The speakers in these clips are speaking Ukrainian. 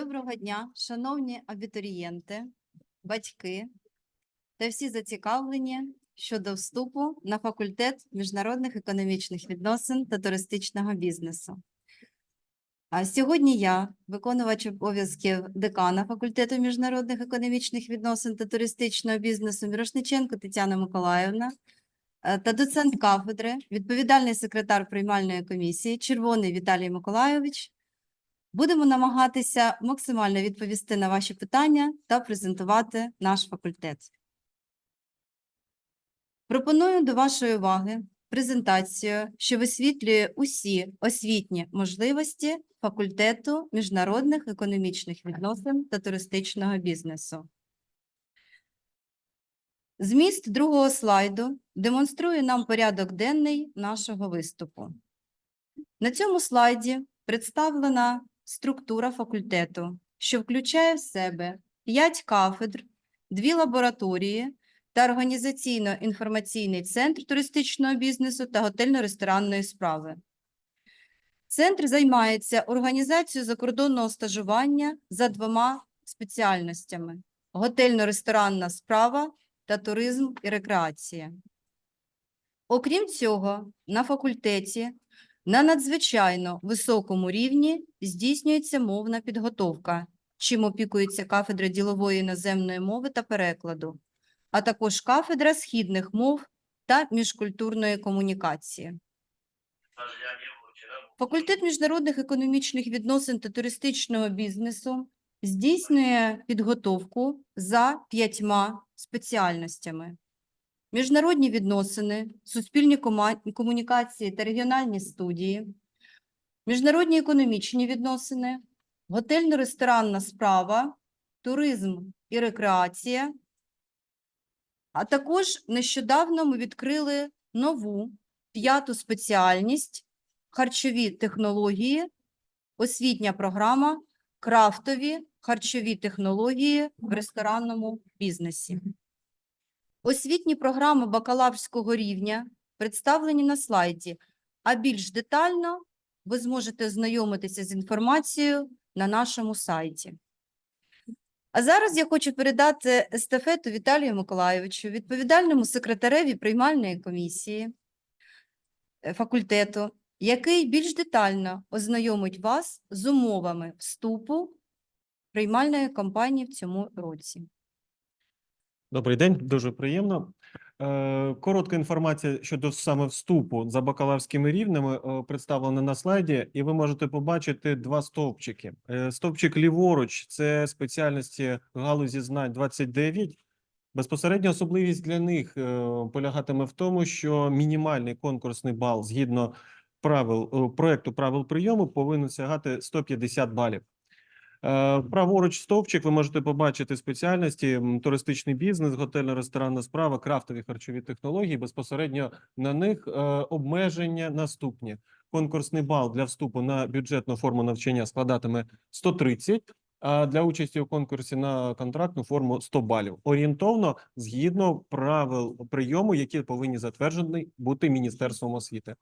Доброго дня, шановні абітурієнти, батьки та всі зацікавлені щодо вступу на факультет міжнародних економічних відносин та туристичного бізнесу. А сьогодні я, виконувач обов'язків декана факультету міжнародних економічних відносин та туристичного бізнесу Мірошниченко Тетяна Миколаївна е, та доцент кафедри, відповідальний секретар приймальної комісії Червоний Віталій Миколайович Будемо намагатися максимально відповісти на ваші питання та презентувати наш факультет. Пропоную до вашої уваги презентацію, що висвітлює усі освітні можливості факультету міжнародних економічних відносин та туристичного бізнесу. Зміст другого слайду демонструє нам порядок денний нашого виступу. На цьому слайді представлена структура факультету, що включає в себе 5 кафедр, 2 лабораторії та організаційно-інформаційний центр туристичного бізнесу та готельно-ресторанної справи. Центр займається організацією закордонного стажування за двома спеціальностями: готельно-ресторанна справа та туризм і рекреація. Окрім цього, на факультеті на надзвичайно високому рівні здійснюється мовна підготовка, чим опікується кафедра ділової іноземної мови та перекладу, а також кафедра східних мов та міжкультурної комунікації. Факультет міжнародних економічних відносин та туристичного бізнесу здійснює підготовку за п'ятьма спеціальностями. Міжнародні відносини, суспільні комунікації та регіональні студії, міжнародні економічні відносини, готельно-ресторанна справа, туризм і рекреація. А також нещодавно ми відкрили нову п'яту спеціальність харчові технології, освітня програма крафтові харчові технології в ресторанному бізнесі. Освітні програми бакалаврського рівня представлені на слайді, а більш детально ви зможете знайомитися з інформацією на нашому сайті. А зараз я хочу передати естафету Віталію Миколайовичу, відповідальному секретареві приймальної комісії е, факультету, який більш детально ознайомить вас з умовами вступу приймальної кампанії в цьому році. Добрий день, дуже приємно. Е, Коротка інформація щодо саме вступу за бакалаврськими рівнями е, представлена на слайді, і ви можете побачити два стовпчики. Е, Стовпчик ліворуч це спеціальності галузі знань 29. Безпосередня особливість для них полягатиме в тому, що мінімальний конкурсний бал згідно правил проекту правил прийому повинен сягати 150 балів. Е, Праворуч стовпчик ви можете побачити спеціальності туристичний бізнес, готельно-ресторанна справа, крафтові харчові технології. Безпосередньо на них е, обмеження наступні. Конкурсний бал для вступу на бюджетну форму навчання складатиме 130, а для участі у конкурсі на контрактну форму 100 балів. Орієнтовно згідно правил прийому, які повинні затверджені бути Міністерством освіти.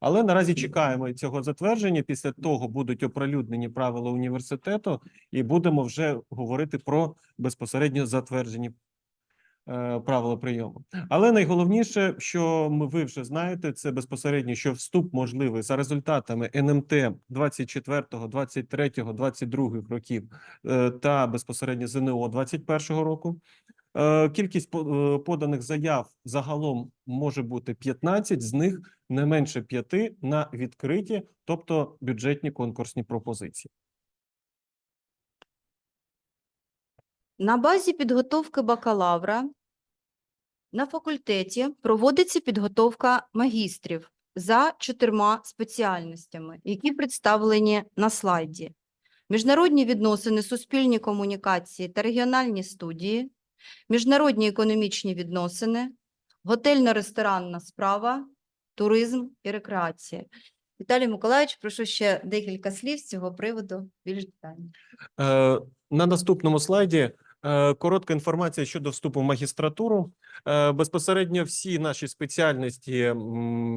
Але наразі чекаємо цього затвердження. Після того будуть оприлюднені правила університету, і будемо вже говорити про безпосередньо затверджені правила прийому. Але найголовніше, що ви вже знаєте, це безпосередньо, що вступ можливий за результатами НМТ 24, 23, 22 років е, та безпосередньо ЗНО 21 року. Е, Кількість по- е, поданих заяв загалом може бути 15, з них не менше 5 на відкриті, тобто бюджетні конкурсні пропозиції. На базі підготовки бакалавра на факультеті проводиться підготовка магістрів за чотирма спеціальностями, які представлені на слайді. Міжнародні відносини, суспільні комунікації та регіональні студії, міжнародні економічні відносини, готельно-ресторанна справа, туризм і рекреація. Віталій Миколаївич, прошу ще декілька слів з цього приводу більш детально. Е, На наступному слайді Коротка інформація щодо вступу в магістратуру. Е, Безпосередньо всі наші спеціальності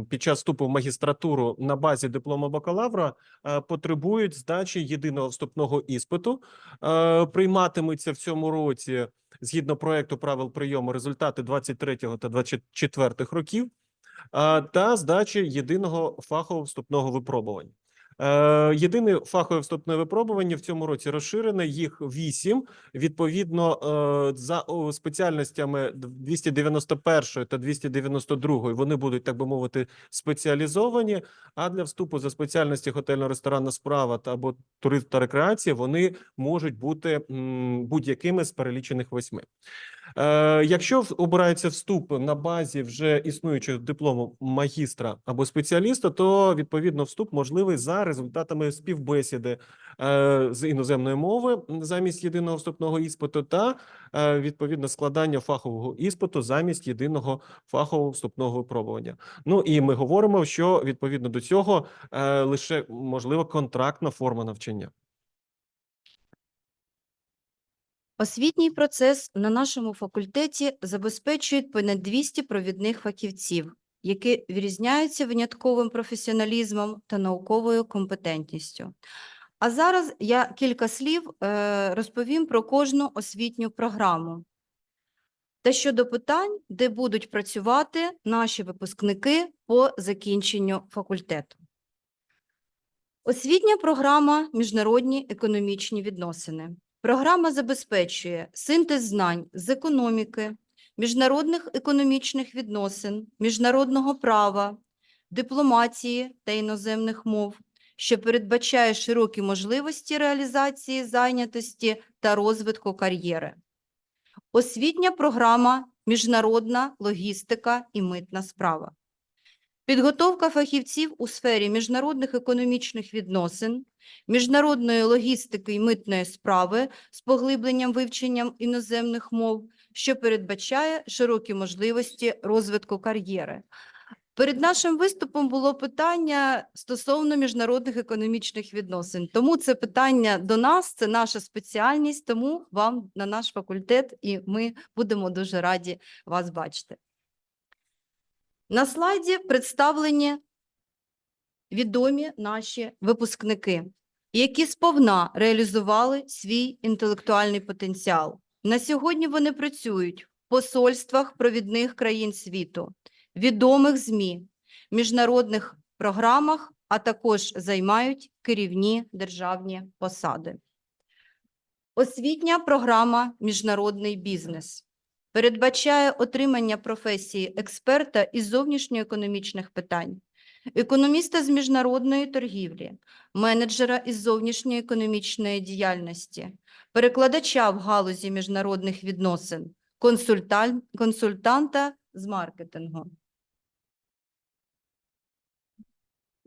під час вступу в магістратуру на базі диплому бакалавра е, потребують здачі єдиного вступного іспиту. Е, Прийматимуться в цьому році згідно проекту правил прийому результати 23 та 24 років та здачі єдиного фахового вступного випробування. Е, Єдине фахове вступне випробування в цьому році розширене, їх вісім. Відповідно, е, за спеціальностями 291 та 292 вони будуть, так би мовити, спеціалізовані. А для вступу за спеціальності готельно-ресторанна справа та або туризм та рекреація вони можуть бути будь-якими з перелічених восьми. Е, якщо обирається вступ на базі вже існуючого диплому магістра або спеціаліста, то відповідно вступ можливий за результатами співбесіди е, з іноземної мови замість єдиного вступного іспиту, та е, відповідно складання фахового іспиту замість єдиного фахового вступного випробування. Ну і ми говоримо, що відповідно до цього лише можлива контрактна форма навчання. Освітній процес на нашому факультеті забезпечує понад 200 провідних фахівців, які відрізняються винятковим професіоналізмом та науковою компетентністю. А зараз я кілька слів е, розповім про кожну освітню програму та щодо питань, де будуть працювати наші випускники по закінченню факультету. Освітня програма Міжнародні економічні відносини. Програма забезпечує синтез знань з економіки, міжнародних економічних відносин, міжнародного права, дипломатії та іноземних мов, що передбачає широкі можливості реалізації зайнятості та розвитку кар'єри. Освітня програма Міжнародна логістика і митна справа. Підготовка фахівців у сфері міжнародних економічних відносин, міжнародної логістики і митної справи з поглибленням вивченням іноземних мов, що передбачає широкі можливості розвитку кар'єри. Перед нашим виступом було питання стосовно міжнародних економічних відносин. Тому це питання до нас, це наша спеціальність, тому вам на наш факультет, і ми будемо дуже раді вас бачити. На слайді представлені відомі наші випускники, які сповна реалізували свій інтелектуальний потенціал. На сьогодні вони працюють в посольствах провідних країн світу, відомих ЗМІ, міжнародних програмах, а також займають керівні державні посади. Освітня програма Міжнародний бізнес передбачає отримання професії експерта із зовнішньоекономічних питань, економіста з міжнародної торгівлі, менеджера із зовнішньої економічної діяльності, перекладача в галузі міжнародних відносин, консультанта з маркетингу.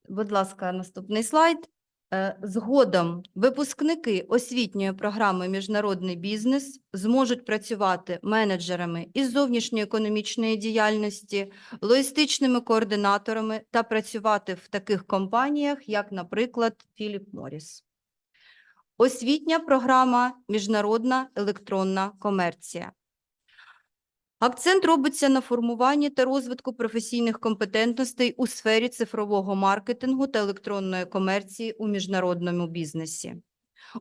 Будь ласка, наступний слайд. Е, Згодом випускники освітньої програми Міжнародний бізнес зможуть працювати менеджерами із зовнішньої економічної діяльності, логістичними координаторами та працювати в таких компаніях, як, наприклад, Філіп Моріс. Освітня програма Міжнародна електронна комерція. Акцент робиться на формуванні та розвитку професійних компетентностей у сфері цифрового маркетингу та електронної комерції у міжнародному бізнесі.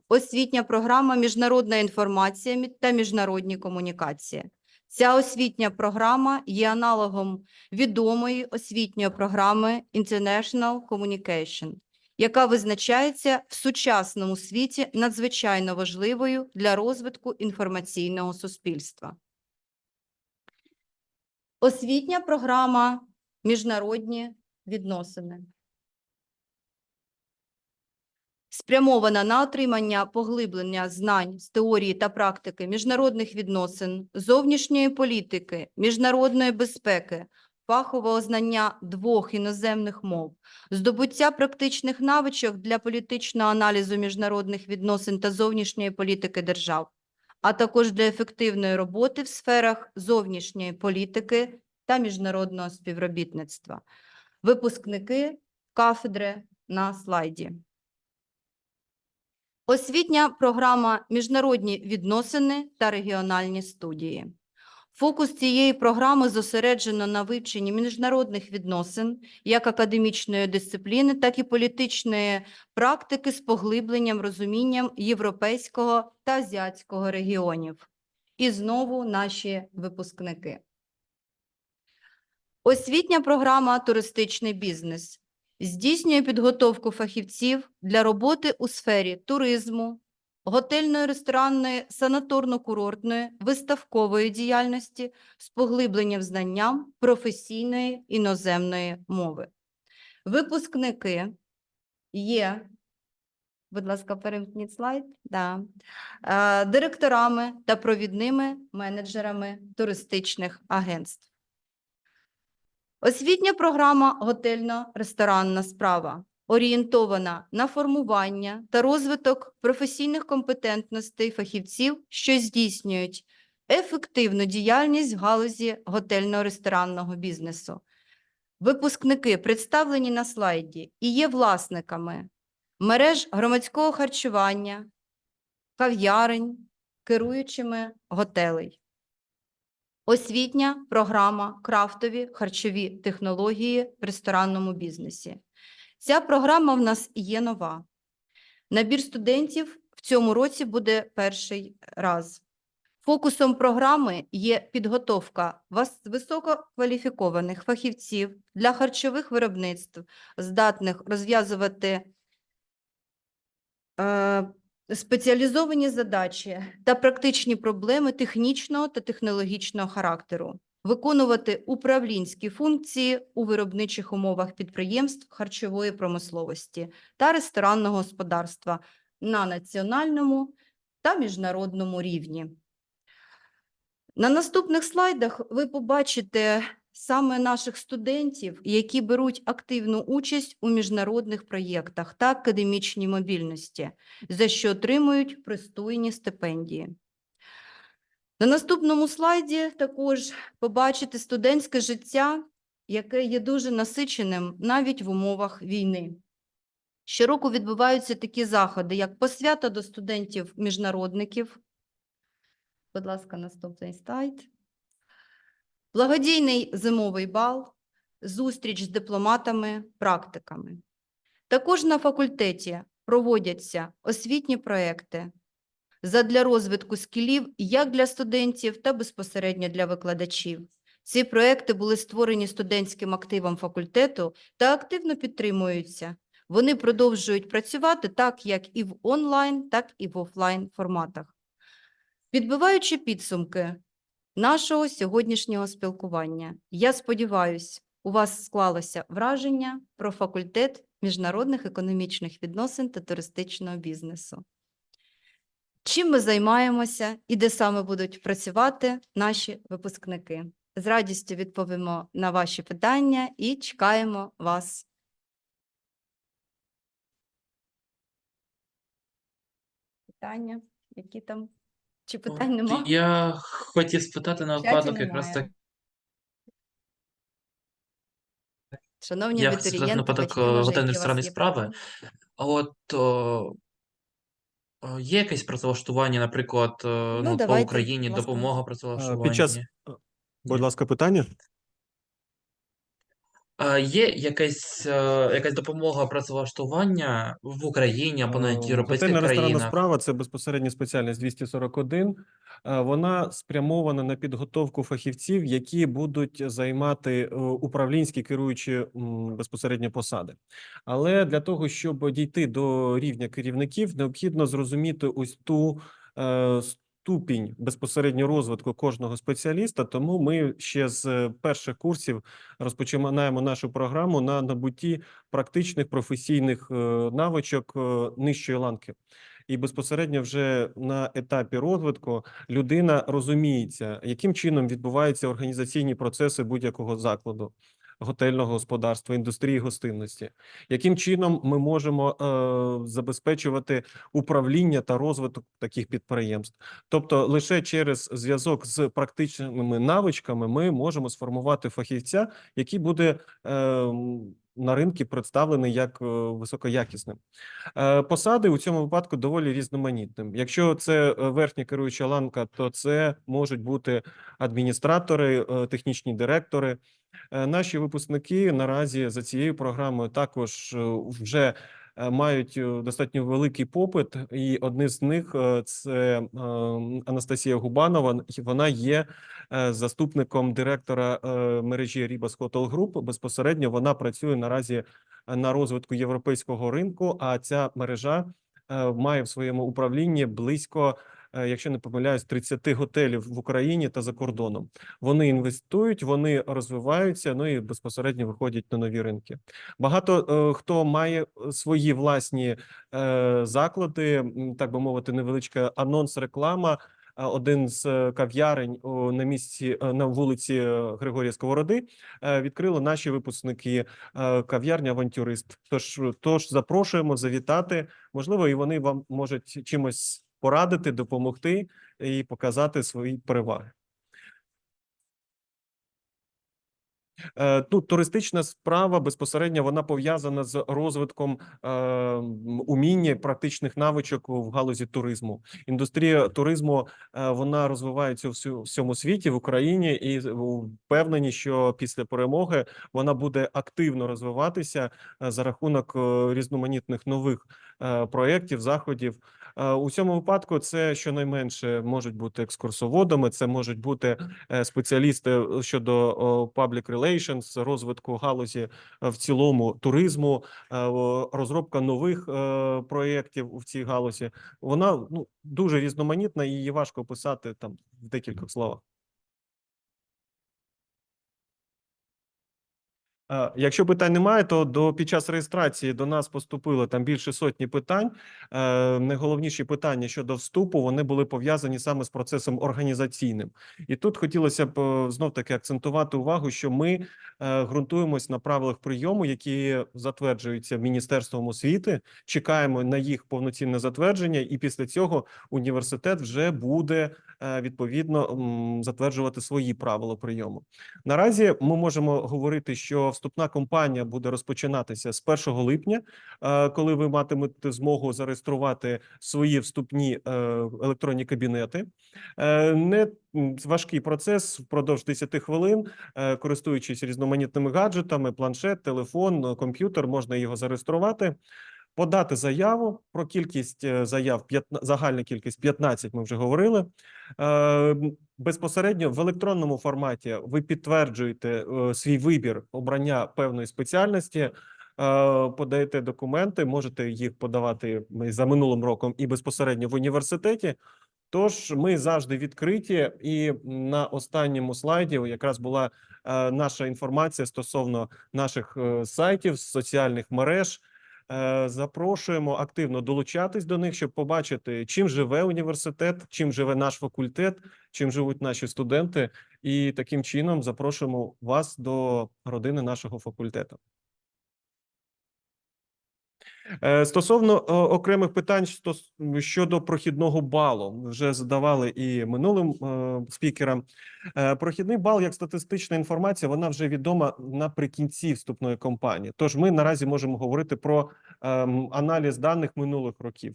Освітня програма Міжнародна інформація та міжнародні комунікації. Ця освітня програма є аналогом відомої освітньої програми International Communication, яка визначається в сучасному світі надзвичайно важливою для розвитку інформаційного суспільства. Освітня програма Міжнародні відносини. Спрямована на отримання поглиблення знань з теорії та практики міжнародних відносин, зовнішньої політики, міжнародної безпеки, фахового знання двох іноземних мов, здобуття практичних навичок для політичного аналізу міжнародних відносин та зовнішньої політики держав, а також для ефективної роботи в сферах зовнішньої політики та міжнародного співробітництва. Випускники кафедри на слайді. Освітня програма Міжнародні відносини та регіональні студії. Фокус цієї програми зосереджено на вивченні міжнародних відносин як академічної дисципліни, так і політичної практики з поглибленням розумінням європейського та азіатського регіонів. І знову наші випускники. Освітня програма Туристичний бізнес здійснює підготовку фахівців для роботи у сфері туризму, готельної, ресторанної, санаторно-курортної, виставкової діяльності з поглибленням знанням професійної іноземної мови. Випускники є, будь ласка, перемкніть слайд, да, е, директорами та провідними менеджерами туристичних агентств. Освітня програма готельно-ресторанна справа орієнтована на формування та розвиток професійних компетентностей фахівців, що здійснюють ефективну діяльність в галузі готельно-ресторанного бізнесу. Випускники, представлені на слайді, і є власниками мереж громадського харчування, кав'ярень, керуючими готелей. Освітня програма крафтові харчові технології в ресторанному бізнесі. Ця програма в нас є нова. Набір студентів в цьому році буде перший раз. Фокусом програми є підготовка висококваліфікованих фахівців для харчових виробництв, здатних розв'язувати е, спеціалізовані задачі та практичні проблеми технічного та технологічного характеру, виконувати управлінські функції у виробничих умовах підприємств харчової промисловості та ресторанного господарства на національному та міжнародному рівні. На наступних слайдах ви побачите саме наших студентів, які беруть активну участь у міжнародних проєктах та академічній мобільності, за що отримують пристойні стипендії. На наступному слайді також побачите студентське життя, яке є дуже насиченим навіть в умовах війни. Щороку відбуваються такі заходи, як посвята до студентів-міжнародників. Будь ласка, наступний слайд. Благодійний зимовий бал, зустріч з дипломатами, практиками. Також на факультеті проводяться освітні проекти задля розвитку скілів як для студентів та безпосередньо для викладачів. Ці проекти були створені студентським активом факультету та активно підтримуються. Вони продовжують працювати так, як і в онлайн, так і в офлайн форматах. Підбиваючи підсумки нашого сьогоднішнього спілкування, я сподіваюся, у вас склалося враження про факультет міжнародних економічних відносин та туристичного бізнесу. Чим ми займаємося і де саме будуть працювати наші випускники? З радістю відповімо на ваші питання і чекаємо вас. Питання, які там? Чи питань нема? Я хотів спитати на випадок, якраз так. Шановні Я хотів спитати на випадок вас ресторанної справи. от о, о, є якесь працевлаштування, наприклад, е, ну, по давайте, Україні, будь ласка. допомога Е, працевлаштування? Під час, е, будь ласка, питання. А є якась, е, якась допомога працевлаштування в Україні або навіть Е, європейських Готельна ресторанна справа це безпосередньо спеціальність 241. Е, Вона спрямована на підготовку фахівців, які будуть займати управлінські керуючі безпосередньо посади. Але для того, щоб дійти до рівня керівників, необхідно зрозуміти ось ту ступінь безпосередньо розвитку кожного спеціаліста. Тому ми ще з е, перших курсів розпочинаємо нашу програму на набутті практичних професійних е, навичок е, нижчої ланки. І безпосередньо вже на етапі розвитку людина розуміється, яким чином відбуваються організаційні процеси будь-якого закладу, готельного господарства, індустрії гостинності, яким чином ми можемо е, забезпечувати управління та розвиток таких підприємств. Тобто, лише через зв'язок з практичними навичками ми можемо сформувати фахівця, який буде е, на ринку представлений як е, високоякісним. Е, Посади у цьому випадку доволі різноманітним. Якщо це е, верхня керуюча ланка, то це можуть бути адміністратори, технічні директори. Наші випускники наразі за цією програмою також вже мають е, достатньо великий попит, і одне з них е, це е, Анастасія Губанова. Вона є е, заступником директора е, мережі Ribas Hotel Group. Безпосередньо вона працює наразі е, на розвитку європейського ринку. А ця мережа е, має в своєму управлінні близько, е, якщо не помиляюсь, 30 готелів в Україні та за кордоном. Вони інвестують, вони розвиваються, ну і безпосередньо виходять на нові ринки. Багато е, хто має е, свої власні е, заклади, так би мовити, невеличка анонс, реклама. Один з е, кав'ярень на місці е, на вулиці е, Григорія Сковороди е, відкрили наші випускники е, кав'ярня Авантюрист. Тож, тож запрошуємо завітати. Можливо, і вони вам можуть чимось порадити, допомогти і показати свої переваги. Е, Ну, туристична справа безпосередньо вона пов'язана з розвитком е, уміння практичних навичок в галузі туризму. Індустрія туризму е, вона розвивається всю- всьому світі в Україні, і впевнені, що після перемоги вона буде активно розвиватися е, за рахунок е, різноманітних нових е, проєктів, заходів. Е, У цьому випадку це щонайменше можуть бути екскурсоводами, це можуть бути е, спеціалісти щодо о, public relations, розвитку галузі е, в цілому туризму, е, розробка нових е, проєктів у цій галузі. Вона ну дуже різноманітна і її важко описати там в декількох словах. Якщо питань немає, то до під час реєстрації до нас поступило там більше сотні питань. Е, Найголовніші питання щодо вступу вони були пов'язані саме з процесом організаційним. І тут хотілося б знов таки акцентувати увагу, що ми е, ґрунтуємось на правилах прийому, які затверджуються Міністерством освіти. Чекаємо на їх повноцінне затвердження, і після цього університет вже буде е, відповідно затверджувати свої правила прийому. Наразі ми можемо говорити, що вступна кампанія буде розпочинатися з 1 липня, е, коли ви матимете змогу зареєструвати свої вступні е, електронні кабінети. Е, Не важкий процес впродовж 10 хвилин, користуючись різноманітними гаджетами, планшет, телефон, комп'ютер, можна його зареєструвати. Подати заяву про кількість е, заяв, 15, загальна кількість 15, ми вже говорили. Е, Безпосередньо в електронному форматі ви підтверджуєте е, свій вибір обрання певної спеціальності, подаєте документи, можете їх подавати за минулим роком і безпосередньо в університеті. Тож ми завжди відкриті, і на останньому слайді якраз була наша інформація стосовно наших сайтів, соціальних мереж. Е, Запрошуємо активно долучатись до них, щоб побачити, чим живе університет, чим живе наш факультет, чим живуть наші студенти, і таким чином запрошуємо вас до родини нашого факультету. Е, Стосовно е, окремих питань щодо прохідного балу, вже задавали і минулим е, спікерам. Прохідний бал як статистична інформація, вона вже відома наприкінці вступної кампанії. Тож ми наразі можемо говорити про ем, аналіз даних минулих років.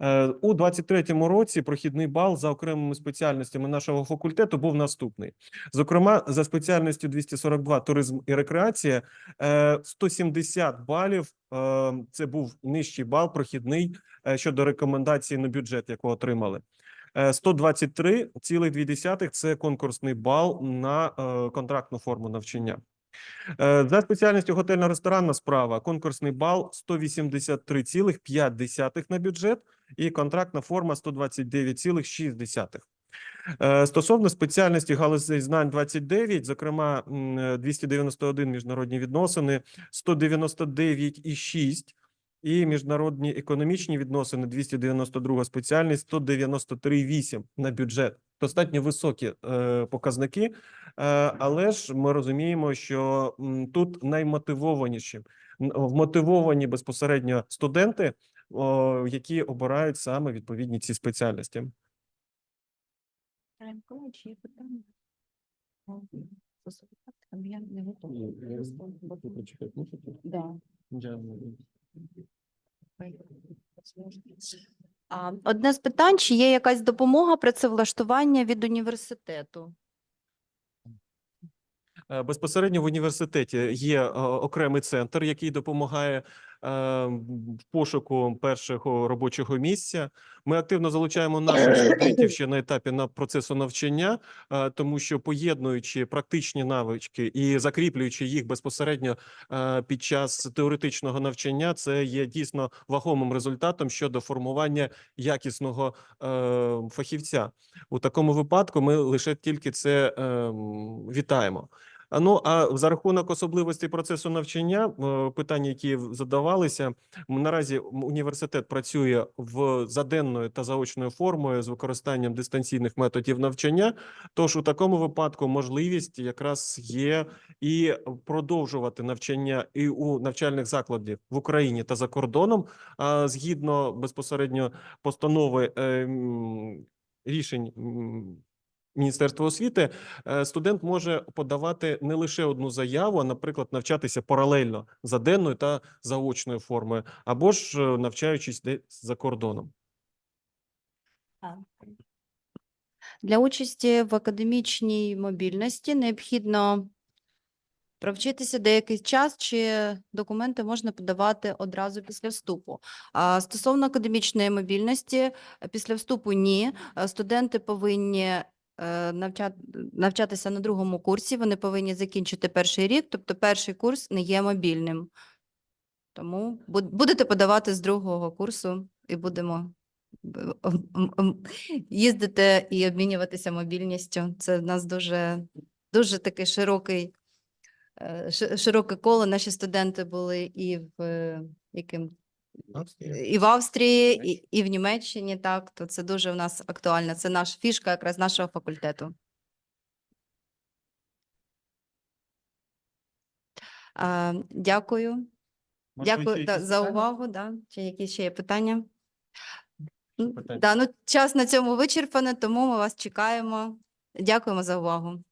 Е, У 23-му році прохідний бал за окремими спеціальностями нашого факультету був наступний. Зокрема, за спеціальністю 242 туризм і рекреація е, 170 балів. е, Це був нижчий бал прохідний е, щодо рекомендації на бюджет, яку отримали. Е, 123,2 – це конкурсний бал на е, контрактну форму навчання. Е, За спеціальністю готельно-ресторанна справа конкурсний бал 183,5 на бюджет і контрактна форма 129,6. Е, Стосовно спеціальності галузей знань 29, зокрема м, е, 291 міжнародні відносини, 199,6 і міжнародні економічні відносини 292 спеціальність 193,8 на бюджет. Достатньо високі е, показники, е, але ж ми розуміємо, що м, тут наймотивованіші вмотивовані безпосередньо студенти, о, які обирають саме відповідні ці спеціальності. Миколаївич, є питання? Стосовно Я не готова. Да. А, Одне з питань, чи є якась допомога працевлаштування від університету? Е, Безпосередньо в університеті є е, окремий центр, який допомагає в пошуку першого робочого місця. Ми активно залучаємо наших студентів ще на етапі на процесу навчання, е, тому що поєднуючи практичні навички і закріплюючи їх безпосередньо е, під час теоретичного навчання, це є дійсно вагомим результатом щодо формування якісного е, фахівця. У такому випадку ми лише тільки це ем, вітаємо. Ну а за рахунок особливостей процесу навчання, питання, які задавалися, наразі університет працює в за денною та заочною формою з використанням дистанційних методів навчання. Тож у такому випадку можливість якраз є і продовжувати навчання і у навчальних закладів в Україні та за кордоном, а згідно безпосередньо постанови е, рішень Міністерства освіти, е, студент може подавати не лише одну заяву, а, наприклад, навчатися паралельно за денною та заочною формою, або ж е, навчаючись десь за кордоном. Для участі в академічній мобільності необхідно провчитися деякий час, чи документи можна подавати одразу після вступу. А стосовно академічної мобільності, після вступу ні. Студенти повинні навчатися на другому курсі, вони повинні закінчити перший рік, тобто перший курс не є мобільним. Тому будете подавати з другого курсу і будемо їздити і обмінюватися мобільністю. Це в нас дуже, дуже такий широкий, е, широке коло. Наші студенти були і в е, яким і в Австрії, і, і в Німеччині, так, то це дуже в нас актуально. Це наш фішка якраз нашого факультету. А, дякую. Дякую да, за увагу. Да. Чи які ще є питання? Питання? Да, ну, час на цьому вичерпано, тому ми вас чекаємо. Дякуємо за увагу.